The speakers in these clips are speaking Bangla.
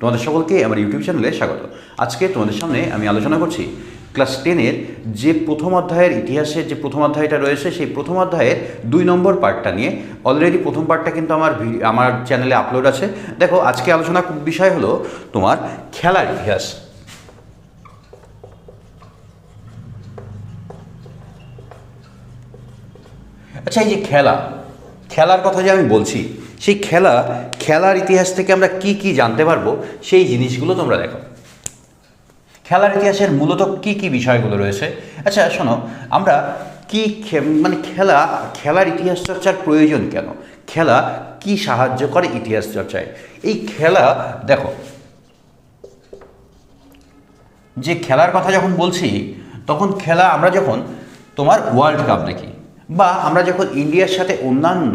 তোমাদের সকলকে আমার ইউটিউব চ্যানেলে স্বাগত। আজকে তোমাদের সামনে আমি আলোচনা করছি ক্লাস টেনের যে প্রথম অধ্যায়ের ইতিহাসের যে প্রথম অধ্যায়টা রয়েছে, সেই প্রথম অধ্যায়ের দুই নম্বর পার্টটা নিয়ে অলরেডি প্রথম পার্টটা কিন্তু আমার আমার চ্যানেলে আপলোড আছে। দেখো, আজকে আলোচনা বিষয় হলো তোমার খেলার ইতিহাস। আচ্ছা এই যে খেলা, খেলার কথা যে আমি বলছি সেই খেলা, খেলার ইতিহাস থেকে আমরা কি কি জানতে পারব, সেই জিনিসগুলো তোমরা দেখো। খেলার ইতিহাসের মূলত কি কি বিষয়গুলো রয়েছে? আচ্ছা শোনো, আমরা কি মানে খেলা, খেলার ইতিহাস চর্চার প্রয়োজন কেন? খেলা কি সাহায্য করে ইতিহাস চর্চায়? এই খেলা, দেখো, যে খেলার কথা যখন বলছি, তখন খেলা আমরা যখন তোমার ওয়ার্ল্ড কাপ দেখি বা আমরা যখন ইন্ডিয়ার সাথে অন্যান্য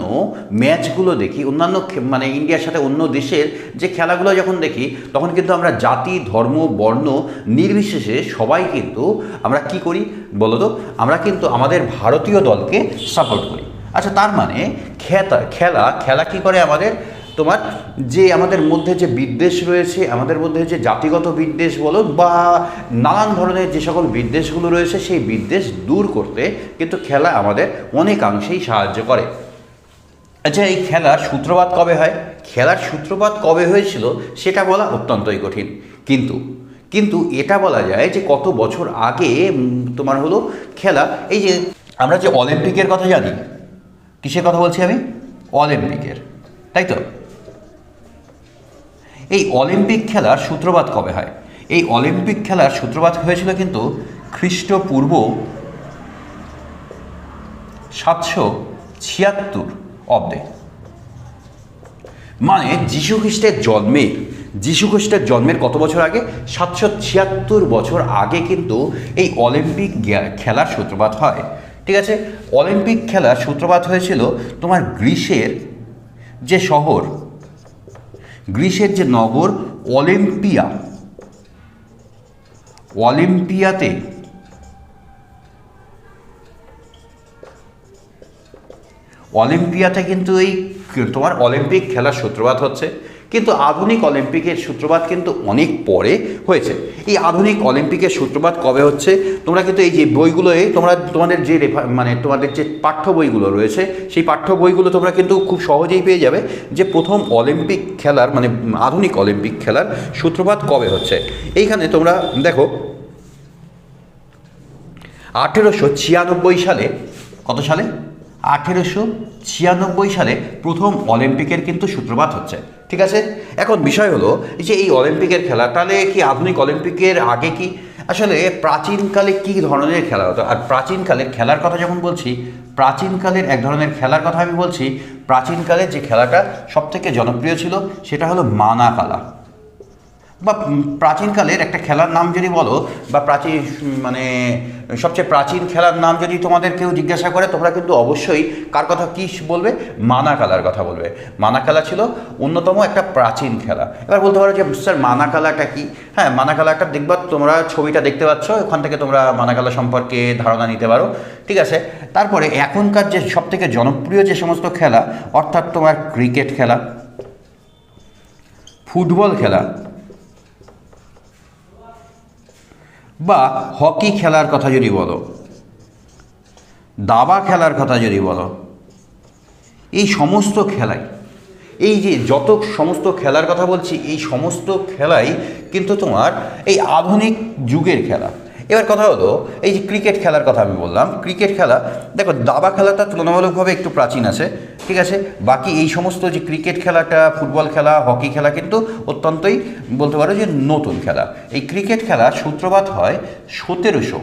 ম্যাচগুলো দেখি, অন্যান্য মানে ইন্ডিয়ার সাথে অন্য দেশের যে খেলাগুলো যখন দেখি, তখন কিন্তু আমরা জাতি, ধর্ম, বর্ণ নির্বিশেষে সবাই কিন্তু আমরা কি করি বলো তো? আমরা কিন্তু আমাদের ভারতীয় দলকে সাপোর্ট করি। আচ্ছা তার মানে খেতা, খেলা খেলা কি করে আমাদের তোমার যে আমাদের মধ্যে যে বিদ্বেষ রয়েছে, আমাদের মধ্যে যে জাতিগত বিদ্বেষ বলো বা নানান ধরনের যে সকল বিদ্বেষগুলো রয়েছে, সেই বিদ্বেষ দূর করতে কিন্তু খেলা আমাদের অনেকাংশেই সাহায্য করে। আচ্ছা এই খেলার সূত্রপাত কবে হয়? খেলার সূত্রপাত কবে হয়েছিল সেটা বলা অত্যন্তই কঠিন। কিন্তু কিন্তু এটা বলা যায় যে কত বছর আগে তোমার হলো খেলা, এই যে আমরা যে অলিম্পিকের কথা জানি, কিসের কথা বলছি আমি? অলিম্পিকের, তাই তো? এই অলিম্পিক খেলার সূত্রপাত কবে হয়? এই অলিম্পিক খেলার সূত্রপাত হয়েছিল কিন্তু খ্রিস্টপূর্ব সাতশো ছিয়াত্তর অব্দে। মানে যীশু খ্রিস্টের জন্মের যীশু খ্রিস্টের জন্মের কত বছর আগে? সাতশো ছিয়াত্তর বছর আগে কিন্তু এই অলিম্পিক খেলার সূত্রপাত হয়। ঠিক আছে? অলিম্পিক খেলার সূত্রপাত হয়েছিল তোমার গ্রীসের যে শহর গ্রীসের যে নগর অলিম্পিয়া অলিম্পিয়াতে অলিম্পিয়াতে কিন্তু এই তোমার অলিম্পিক খেলার সূত্রপাত হচ্ছে কিন্তু আধুনিক অলিম্পিকের সূত্রপাত কিন্তু অনেক পরে হয়েছে। এই আধুনিক অলিম্পিকের সূত্রপাত কবে হচ্ছে? তোমরা কিন্তু এই যে বইগুলোয় তোমরা, তোমাদের যে মানে তোমাদের যে পাঠ্য বইগুলো রয়েছে, সেই পাঠ্য বইগুলো তোমরা কিন্তু খুব সহজেই পেয়ে যাবে যে প্রথম অলিম্পিক খেলার মানে আধুনিক অলিম্পিক খেলার সূত্রপাত কবে হচ্ছে। এইখানে তোমরা দেখো, আঠেরোশো ছিয়ানব্বই সালে, কত সালে? আঠেরোশো ছিয়ানব্বই সালে প্রথম অলিম্পিকের কিন্তু সূত্রপাত হচ্ছে। ঠিক আছে? এখন বিষয় হলো যে এই অলিম্পিকের খেলা, তাহলে কি আধুনিক অলিম্পিকের আগে কি? আসলে প্রাচীনকালে কি ধরনের খেলা হতো? আর প্রাচীনকালের খেলার কথা যখন বলছি, প্রাচীনকালের এক ধরনের খেলার কথা আমি বলছি প্রাচীনকালে যে খেলাটা সবথেকে জনপ্রিয় ছিল, সেটা হলো মানাকালা। বা প্রাচীনকালের একটা খেলার নাম যদি বলো, বা প্রাচীন মানে সবচেয়ে প্রাচীন খেলার নাম যদি তোমাদের কেউ জিজ্ঞাসা করে, তোমরা কিন্তু অবশ্যই কার কথা কী বলবে? মানা খেলার কথা বলবে। মানা খেলা ছিল অন্যতম একটা প্রাচীন খেলা। এবার বলতে পারো যে, স্যার মানা খেলাটা কি? হ্যাঁ মানা খেলাটা দেখবা, তোমরা ছবিটা দেখতে পাচ্ছ, ওখান থেকে তোমরা মানা খেলা সম্পর্কে ধারণা নিতে পারো। ঠিক আছে? তারপরে এখনকার যে সবথেকে জনপ্রিয় যে সমস্ত খেলা, অর্থাৎ তোমার ক্রিকেট খেলা, ফুটবল খেলা বা হকি খেলার কথা যদি বলো, দাবা খেলার কথা যদি বলো, এই সমস্ত খেলাই, এই যে যত সমস্ত খেলার কথা বলছি, এই সমস্ত খেলাই কিন্তু তোমার এই আধুনিক যুগের খেলা। এবার কথা হলো, এই যে ক্রিকেট খেলার কথা আমি বললাম ক্রিকেট খেলা, দেখো দাবা খেলাটা তুলনামূলকভাবে একটু প্রাচীন আছে, ঠিক আছে? বাকি এই সমস্ত যে ক্রিকেট খেলাটা ফুটবল খেলা হকি খেলা কিন্তু অত্যন্তই বলতে পারো যে নতুন খেলা। এই ক্রিকেট খেলা সূত্রপাত হয় সতেরোশো।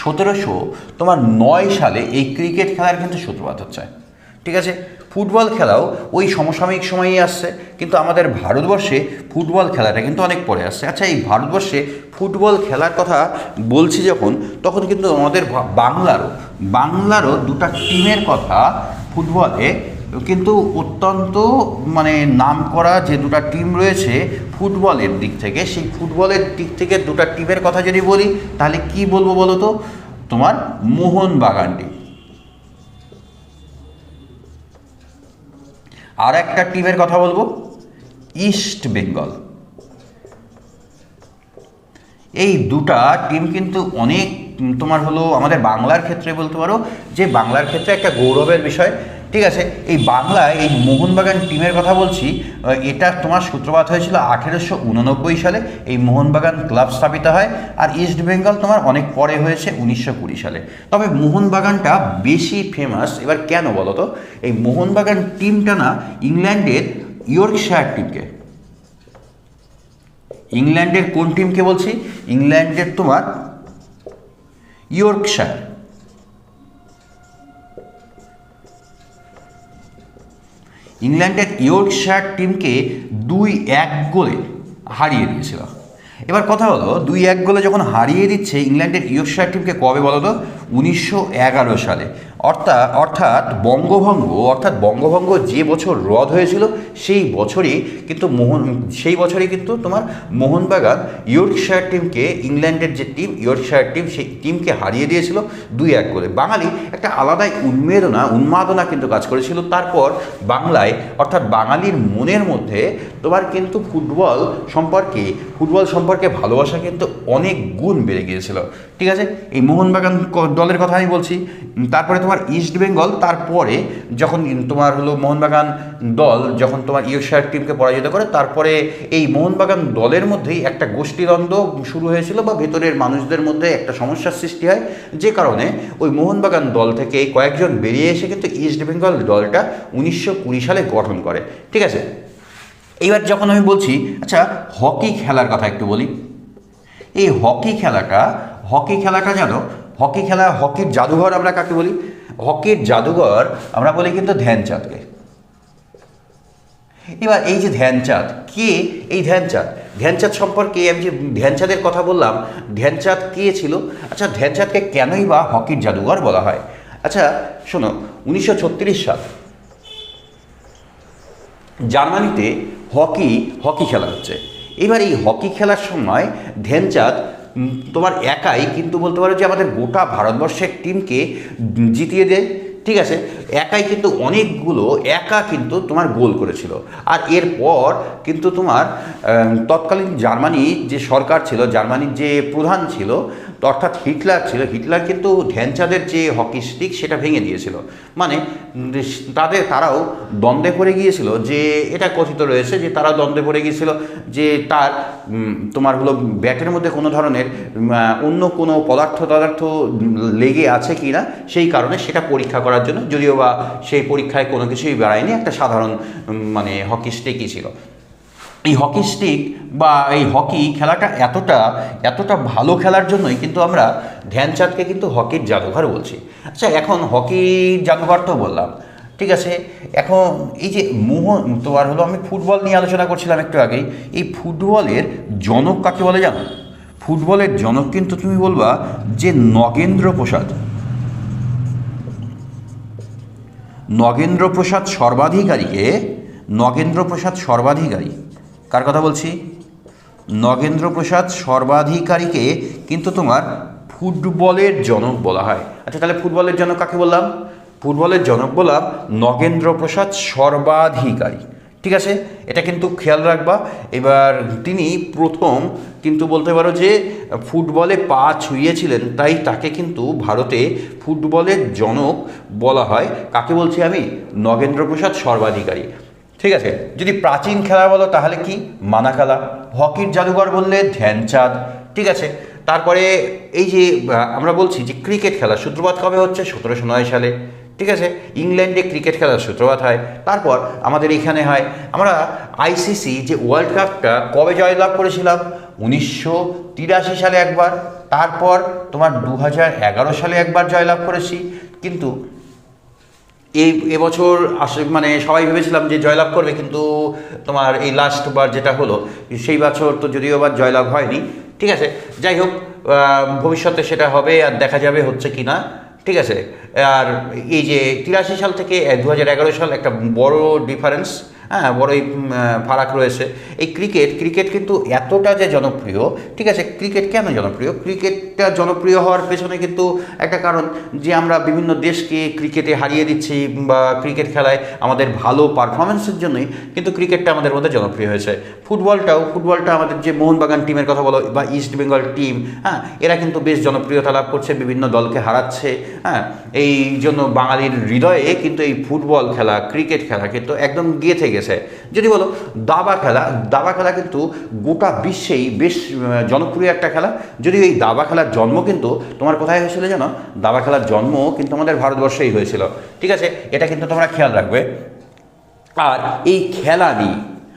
সতেরোশো তোমার নয় সালে এই ক্রিকেট খেলার কিন্তু সূত্রপাত হচ্ছে, ঠিক আছে? ফুটবল খেলাও ওই সমসাময়িক সময়েই আসছে, কিন্তু আমাদের ভারতবর্ষে ফুটবল খেলাটা কিন্তু অনেক পরে আসছে। আচ্ছা এই ভারতবর্ষে ফুটবল খেলার কথা বলছি যখন, তখন কিন্তু আমাদের বাংলারও বাংলারও দুটা টিমের কথা ফুটবলে কিন্তু অত্যন্ত মানে নাম করা যে দুটা টিম রয়েছে ফুটবলের দিক থেকে, সেই ফুটবলের দিক থেকে দুটা টিমের কথা যদি বলি, তাহলে কি বলব বলো তো? তোমার মোহনবাগান টিম আর একটা টিমের কথা বলব ইস্ট বেঙ্গল এই দুটা টিম কিন্তু অনেক, তোমার হলো আমাদের বাংলার ক্ষেত্রে বলতে পারো, যে বাংলার ক্ষেত্রে একটা গৌরবের বিষয় ঠিক আছে, এই বাংলায় এই মোহনবাগান টিমের কথা বলছি এটা তোমার সূত্রপাত হয়েছিল আঠেরোশো উননব্বই সালে, এই মোহনবাগান ক্লাব স্থাপিত হয়, আর ইস্ট বেঙ্গল তোমার অনেক পরে হয়েছে উনিশশো কুড়ি সালে। তবে মোহনবাগানটা বেশি ফেমাস এবার কেন বলো তো? এই মোহনবাগান টিমটা না ইংল্যান্ডের ইয়র্কশায়ার টিমকে। ইংল্যান্ডের কোন টিমকে বলছি? ইংল্যান্ডের তোমার ইয়র্কশায়ার। ইংল্যান্ডের ইয়র্কশায়ার টিমকে দুই এক গোলে হারিয়ে দিয়েছিল। এবার কথা হলো, দুই এক গোলে যখন হারিয়ে দিচ্ছে ইংল্যান্ডের ইয়র্কশায়ার টিমকে কবে বলো তো? উনিশশো এগারো সালে। অর্থাৎ অর্থাৎ বঙ্গভঙ্গ অর্থাৎ বঙ্গভঙ্গ যে বছর রদ হয়েছিল, সেই বছরই কিন্তু মোহন, সেই বছরই কিন্তু তোমার মোহনবাগান ইয়র্কশায়ার টিমকে, ইংল্যান্ডের যে টিম, ইয়র্কশায়ার টিম, সেই টিমকে হারিয়ে দিয়েছিল দুই এক করে। বাঙালি একটা আলাদাই উন্মেদনা, উন্মাদনা কিন্তু কাজ করেছিল। তারপর বাংলায়, অর্থাৎ বাঙালির মনের মধ্যে তোমার কিন্তু ফুটবল সম্পর্কে ফুটবল সম্পর্কে ভালোবাসা কিন্তু অনেক গুণ বেড়ে গিয়েছিল। ঠিক আছে? এই মোহনবাগান দলের কথা আমি বলছি। তারপরে তোমার ইস্ট বেঙ্গল তারপরে যখন তোমার হলো মোহনবাগান দল, যখন তোমার ইয়র্কশায়ার টিমকে পরাজিত করে, তারপরে এই মোহনবাগান দলের মধ্যেই একটা গোষ্ঠীদ্বন্দ্ব শুরু হয়েছিল বা ভেতরের মানুষদের মধ্যে একটা সমস্যার সৃষ্টি হয়। যে কারণে ওই মোহনবাগান দল থেকে কয়েকজন বেরিয়ে এসে কিন্তু ইস্ট বেঙ্গল দলটা উনিশশো কুড়ি সালে গঠন করে। ঠিক আছে? এইবার যখন আমি বলছি আচ্ছা হকি খেলার কথা একটু বলি। এই হকি খেলাটা হকি খেলাটা জানো? হকি খেলা, হকির জাদুঘর আমরা কাকে বলি? হকির জাদুঘর আমরা বলি কিন্তু ধ্যানচাঁদকে। এবার এই যে ধ্যানচাঁদ, কে এই ধ্যানচাঁদ? ধ্যানচাঁদ সম্পর্কে আমি যে ধ্যানচাঁদের কথা বললাম, ধ্যানচাঁদ কে ছিল? আচ্ছা ধ্যানচাঁদকে কেনই বা হকির জাদুঘর বলা হয়? আচ্ছা শোনো, উনিশশো ছত্রিশ সাল, জার্মানিতে হকি হকি খেলা হচ্ছে। এবার এই হকি খেলার সময় ধ্যানচাঁদ তোমার একাই কিন্তু বলতে পারো যে আমাদের গোটা ভারতবর্ষের টিমকে জিতিয়ে দেয়, ঠিক আছে? একাই কিন্তু অনেকগুলো, একা কিন্তু তোমার গোল করেছিল। আর এরপর কিন্তু তোমার তৎকালীন জার্মানি যে সরকার ছিল, জার্মানির যে প্রধান ছিল অর্থাৎ হিটলার ছিল, হিটলার কিন্তু ধ্যানচাঁদের যে হকি স্টিক সেটা ভেঙে দিয়েছিল। মানে তাদের, তারাও দ্বন্দ্বে পড়ে গিয়েছিল যে, এটা কথিত রয়েছে যে তারা দ্বন্দ্বে পড়ে গিয়েছিল যে তার তোমার হলো ব্যাটের মধ্যে কোনো ধরনের অন্য কোনো পদার্থ পদার্থ লেগে আছে কি না, সেই কারণে সেটা পরীক্ষা করার জন্য, যদিও বা সেই পরীক্ষায় কোনো কিছুই বেড়ায়নি, একটা সাধারণ মানে হকি স্টিকই ছিল। এই হকি স্টিক বা এই হকি খেলাটা এতটা এতটা ভালো খেলার জন্যই কিন্তু আমরা ধ্যানচাঁদকে কিন্তু হকির জাদুঘর বলছি। আচ্ছা এখন হকির জাদুঘর তো বললাম, ঠিক আছে? এখন এই যে মোহন তোমার হলো আমি ফুটবল নিয়ে আলোচনা করছিলাম একটু আগেই, এই ফুটবলের জনক কাকে বলে জানো? ফুটবলের জনক কিন্তু তুমি বলবা যে নগেন্দ্র প্রসাদ। নগেন্দ্র প্রসাদ সর্বাধিকারীকে, নগেন্দ্র প্রসাদ সর্বাধিকারী। কার কথা বলছি? নগেন্দ্র প্রসাদ সর্বাধিকারীকে কিন্তু তোমার ফুটবলের জনক বলা হয়। আচ্ছা তাহলে ফুটবলের জনক কাকে বললাম? ফুটবলের জনক বললাম নগেন্দ্র প্রসাদ সর্বাধিকারী। ঠিক আছে? এটা কিন্তু খেয়াল রাখবা। এবার তিনি প্রথম কিন্তু বলতে পারো যে ফুটবলে পা ছুঁয়েছিলেন, তাই তাকে কিন্তু ভারতে ফুটবলের জনক বলা হয়। কাকে বলছি আমি? নগেন্দ্র প্রসাদ সর্বাধিকারী। ঠিক আছে, যদি প্রাচীন খেলা বলো তাহলে কি? মানা খেলা। হকির জাদুঘর বললে ধ্যানচাঁদ, ঠিক আছে? তারপরে এই যে আমরা বলছি যে ক্রিকেট খেলা সূত্রপাত কবে হচ্ছে? সতেরোশো নয় সালে, ঠিক আছে? ইংল্যান্ডে ক্রিকেট খেলার সূত্রপাত হয়। তারপর আমাদের এখানে হয়, আমরা আইসিসি যে ওয়ার্ল্ড কাপটা কবে জয়লাভ করেছিলাম? উনিশশো তিরাশি সালে একবার। তারপর তোমার দু হাজার এগারো সালে একবার জয়লাভ করেছি। কিন্তু এই এবছর আসে মানে সবাই ভেবেছিলাম যে জয়লাভ করবে, কিন্তু তোমার এই লাস্ট বার যেটা হলো, সেই বছর তো যদিও বা জয়লাভ হয়নি। ঠিক আছে, যাই হোক ভবিষ্যতে সেটা হবে আর দেখা যাবে হচ্ছে কি না। ঠিক আছে, আর এই যে তিরাশি সাল থেকে দু হাজার এগারো সাল একটা বড় ডিফারেন্স হ্যাঁ বড়ই ফারাক রয়েছে। এই ক্রিকেট ক্রিকেট কিন্তু এতটা যে জনপ্রিয়, ঠিক আছে, ক্রিকেট কেন জনপ্রিয়? ক্রিকেটটা জনপ্রিয় হওয়ার পেছনে কিন্তু একটা কারণ যে আমরা বিভিন্ন দেশকে ক্রিকেটে হারিয়ে দিচ্ছি বা ক্রিকেট খেলায় আমাদের ভালো পারফরমেন্সের জন্যই কিন্তু ক্রিকেটটা আমাদের মধ্যে জনপ্রিয় হয়েছে। ফুটবলটাও, ফুটবলটা আমাদের যে মোহনবাগান টিমের কথা বলো বা ইস্ট বেঙ্গল টিম হ্যাঁ এরা কিন্তু বেশ জনপ্রিয়তা লাভ করছে, বিভিন্ন দলকে হারাচ্ছে হ্যাঁ এই জন্য বাঙালির হৃদয়ে কিন্তু এই ফুটবল খেলা, ক্রিকেট খেলা কিন্তু একদম গেঁথে গেছে। যদি বলো, দাবা খেলা দাবা খেলা কিন্তু গোটা বিশ্বেই বেশ জনপ্রিয় একটা খেলা। যদি এই দাবা খেলার জন্ম কিন্তু, তোমার কোথায় হয়েছিল জানো? দাবা খেলার জন্ম কিন্তু আমাদের ভারতবর্ষেই হয়েছিল। ঠিক আছে? এটা কিন্তু তোমরা খেয়াল রাখবে। আর এই খেলা নিয়ে,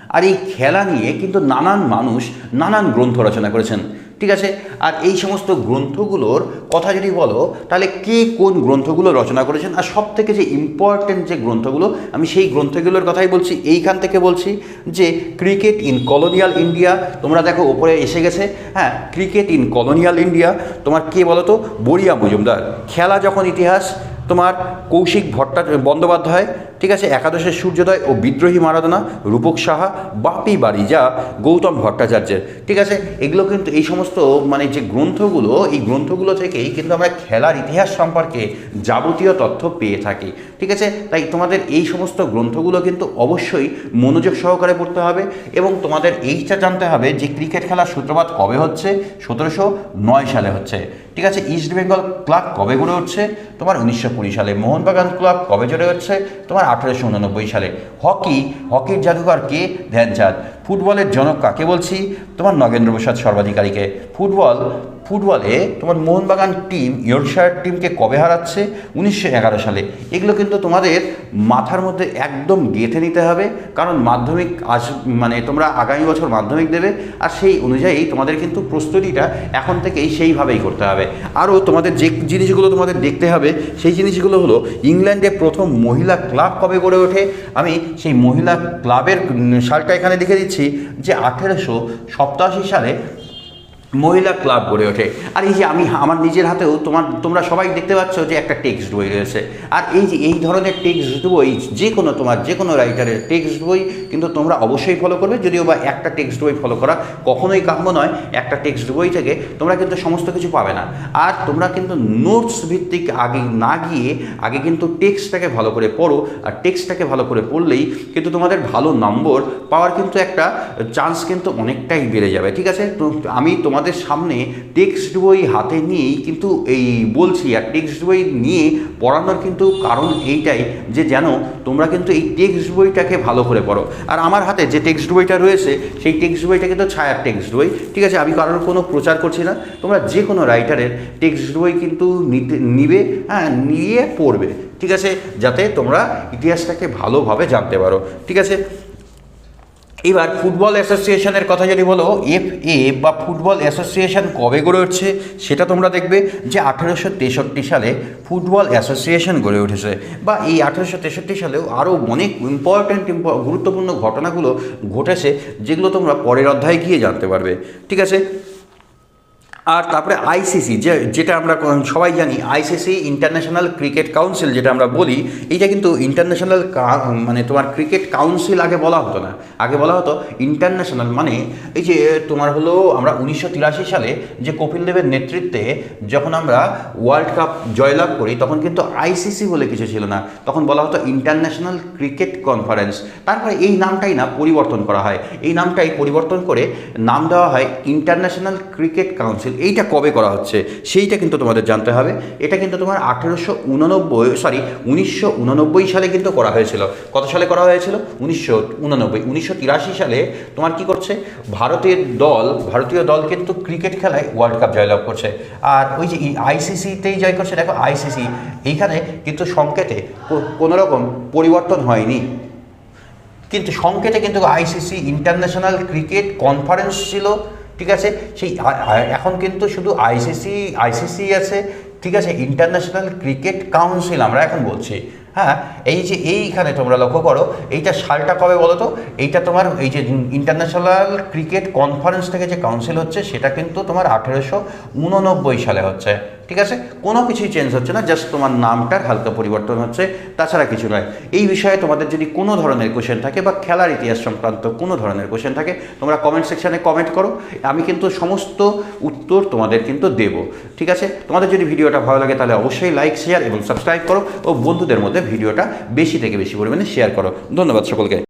আর এই খেলা নিয়ে কিন্তু নানান মানুষ নানান গ্রন্থ রচনা করেছেন। ঠিক আছে? আর এই সমস্ত গ্রন্থগুলোর কথা যদি বলো, তাহলে কে কোন গ্রন্থগুলো রচনা করেছেন? আর সব থেকে যে ইম্পর্টেন্ট যে গ্রন্থগুলো, আমি সেই গ্রন্থগুলোর কথাই বলছি। এইখান থেকে বলছি যে ক্রিকেট ইন কলোনিয়াল ইন্ডিয়া তোমরা দেখো ওপরে এসে গেছে। হ্যাঁ ক্রিকেট ইন কলোনিয়াল ইন্ডিয়া তোমার কে বলো তো বড়িয়া মজুমদার। খেলা যখন ইতিহাস তোমার কৌশিক ভট্টা বন্দ্যোপাধ্যায়, ঠিক আছে একাদশের সূর্যোদয় ও বিদ্রোহী মারাদোনা, রূপক সাহা, বাপি বাড়ি যা, গৌতম ভট্টাচার্যের, ঠিক আছে, এগুলো কিন্তু এই সমস্ত মানে যে গ্রন্থগুলো, এই গ্রন্থগুলো থেকেই কিন্তু আমরা খেলার ইতিহাস সম্পর্কে যাবতীয় তথ্য পেয়ে থাকি, ঠিক আছে, তাই তোমাদের এই সমস্ত গ্রন্থগুলো কিন্তু অবশ্যই মনোযোগ সহকারে পড়তে হবে এবং তোমাদের এইটা জানতে হবে যে ক্রিকেট খেলার সূত্রপাত কবে হচ্ছে, সতেরোশো নয় সালে হচ্ছে, ঠিক আছে, ইস্ট বেঙ্গল ক্লাব কবে গড়ে উঠছে, তোমার উনিশশো কুড়ি সালে মোহনবাগান ক্লাব কবে জড়ে হচ্ছে? তোমার আঠেরোশো উননব্বই সালে। হকি, হকির জাদুঘর কে? ধ্যানচাঁদ। ফুটবলের জনক কাকে বলছি? তোমার নগেন্দ্র প্রসাদ সর্বাধিকারীকে। ফুটবল ফুটবলে তোমার মোহনবাগান টিম, ইয়র্কশায়ার টিমকে কবে হারাচ্ছে? উনিশশো এগারো সালে। এগুলো কিন্তু তোমাদের মাথার মধ্যে একদম গেঁথে নিতে হবে, কারণ মাধ্যমিক আস মানে তোমরা আগামী বছর মাধ্যমিক দেবে, আর সেই অনুযায়ী তোমাদের কিন্তু প্রস্তুতিটা এখন থেকেই সেইভাবেই করতে হবে। আরও তোমাদের যে জিনিসগুলো তোমাদের দেখতে হবে, সেই জিনিসগুলো হলো ইংল্যান্ডে প্রথম মহিলা ক্লাব কবে গড়ে ওঠে? আমি সেই মহিলা ক্লাবের সালটা এখানে লিখে দিচ্ছি যে আঠেরোশো সপ্তাশি সালে মহিলা ক্লাব গড়ে ওঠে। আর এই যে আমি, আমার নিজের হাতেও তোমার, তোমরা সবাই দেখতে পাচ্ছ যে একটা টেক্সট বই রয়েছে। আর এই যে, এই ধরনের টেক্সট বই, যে কোনো তোমার, যে কোনো রাইটারের টেক্সট বই কিন্তু তোমরা অবশ্যই ফলো করবে। যদিও বা একটা টেক্সট বই ফলো করা কখনোই কাম্য নয়, একটা টেক্সট বই থেকে তোমরা কিন্তু সমস্ত কিছু পাবে না। আর তোমরা কিন্তু নোটস ভিত্তিক আগে না গিয়ে, আগে কিন্তু টেক্সটটাকে ভালো করে পড়ো। আর টেক্সটটাকে ভালো করে পড়লেই কিন্তু তোমাদের ভালো নম্বর পাওয়ার কিন্তু একটা চান্স কিন্তু অনেকটাই বেড়ে যাবে। ঠিক আছে? তো আমি তোমাদের সামনে টেক্সট বই হাতে নিয়েই কিন্তু এই বলছি, আর টেক্সট বই নিয়ে পড়ানোর কিন্তু কারণ এইটাই যে যেন তোমরা কিন্তু এই টেক্সট বইটাকে ভালো করে পড়ো। আর আমার হাতে যে টেক্সট বইটা রয়েছে, সেই টেক্সট বইটা কিন্তু ছায়ার টেক্সট বই। ঠিক আছে, আমি কারোর কোনো প্রচার করছি না। তোমরা যে কোনো রাইটারের টেক্সট বই কিন্তু নিতে, নিবে হ্যাঁ নিয়ে পড়বে। ঠিক আছে, যাতে তোমরা ইতিহাসটাকে ভালোভাবে জানতে পারো। ঠিক আছে এবার ফুটবল অ্যাসোসিয়েশনের কথা যদি বলো, এফ এ বা ফুটবল অ্যাসোসিয়েশন কবে গড়ে উঠছে সেটা তোমরা দেখবে যে আঠেরোশো তেষট্টি সালে ফুটবল অ্যাসোসিয়েশন গড়ে উঠেছে বা এই আঠেরোশো তেষট্টি সালেও আরও অনেক ইম্পর্ট্যান্ট গুরুত্বপূর্ণ ঘটনাগুলো ঘটেছে যেগুলো তোমরা পরের অধ্যায়ে গিয়ে জানতে পারবে। ঠিক আছে? আর তারপরে আইসিসি যে, যেটা আমরা সবাই জানি আইসিসি ইন্টারন্যাশনাল ক্রিকেট কাউন্সিল যেটা আমরা বলি, এইটা কিন্তু ইন্টারন্যাশনাল মানে তোমার ক্রিকেট কাউন্সিল আগে বলা হতো না। আগে বলা হতো ইন্টারন্যাশনাল মানে এই যে তোমার হলো আমরা উনিশশো তিরাশি সালে যে কপিল দেবের নেতৃত্বে যখন আমরা ওয়ার্ল্ড কাপ জয়লাভ করি, তখন কিন্তু আইসিসি বলে কিছু ছিল না। তখন বলা হতো ইন্টারন্যাশনাল ক্রিকেট কনফারেন্স তারপরে এই নামটাই না পরিবর্তন করা হয়। এই নামটাই পরিবর্তন করে নাম দেওয়া হয় ইন্টারন্যাশনাল ক্রিকেট কাউন্সিল এইটা কবে করা হচ্ছে, সেইটা কিন্তু তোমাদের জানতে হবে। এটা কিন্তু তোমার আঠেরোশো উননব্বই সরি উনিশশো উননব্বই সালে কিন্তু করা হয়েছিল। কত সালে করা হয়েছিল? উনিশশো উননব্বই, উনিশশো তিরাশি সালে তোমার কি করছে? ভারতের দল, ভারতীয় দল কিন্তু ক্রিকেট খেলায় ওয়ার্ল্ড কাপ জয়লাভ করছে। আর ওই যে আইসিসিতেই জয় করছে, দেখো আইসিসি এইখানে কিন্তু সংকেতে কোনো রকম পরিবর্তন হয়নি। কিন্তু সংকেতে কিন্তু আইসিসি ইন্টারন্যাশনাল ক্রিকেট কনফারেন্স ছিল ঠিক আছে? সেই এখন কিন্তু শুধু আইসিসি আইসিসি আছে, ঠিক আছে? ইন্টারন্যাশনাল ক্রিকেট কাউন্সিল আমরা এখন বলছি। হ্যাঁ এই যে এইখানে তোমরা লক্ষ্য করো, এইটা সালটা কবে বলো তো? এইটা তোমার এই যে ইন্টারন্যাশনাল ক্রিকেট কনফারেন্স থেকে যে কাউন্সিল হচ্ছে, সেটা কিন্তু তোমার আঠেরোশো উননব্বই সালে হচ্ছে। ঠিক আছে? কোনো কিছুই চেঞ্জ হচ্ছে না জাস্ট তোমার নামটার হালকা পরিবর্তন হচ্ছে, তাছাড়া কিছু নয়। এই বিষয়ে তোমাদের যদি কোনো ধরনের কোশ্চেন থাকে বা খেলার ইতিহাস সংক্রান্ত কোনো ধরনের কোশ্চেন থাকে, তোমরা কমেন্ট সেকশানে কমেন্ট করো, আমি কিন্তু সমস্ত উত্তর তোমাদের কিন্তু দেবো। ঠিক আছে? তোমাদের যদি ভিডিওটা ভালো লাগে, তাহলে অবশ্যই লাইক শেয়ার এবং সাবস্ক্রাইব করো। ও বন্ধুদের মধ্যে ভিডিওটা বেশি থেকে বেশি পরিমাণে শেয়ার করো। ধন্যবাদ সকলকে।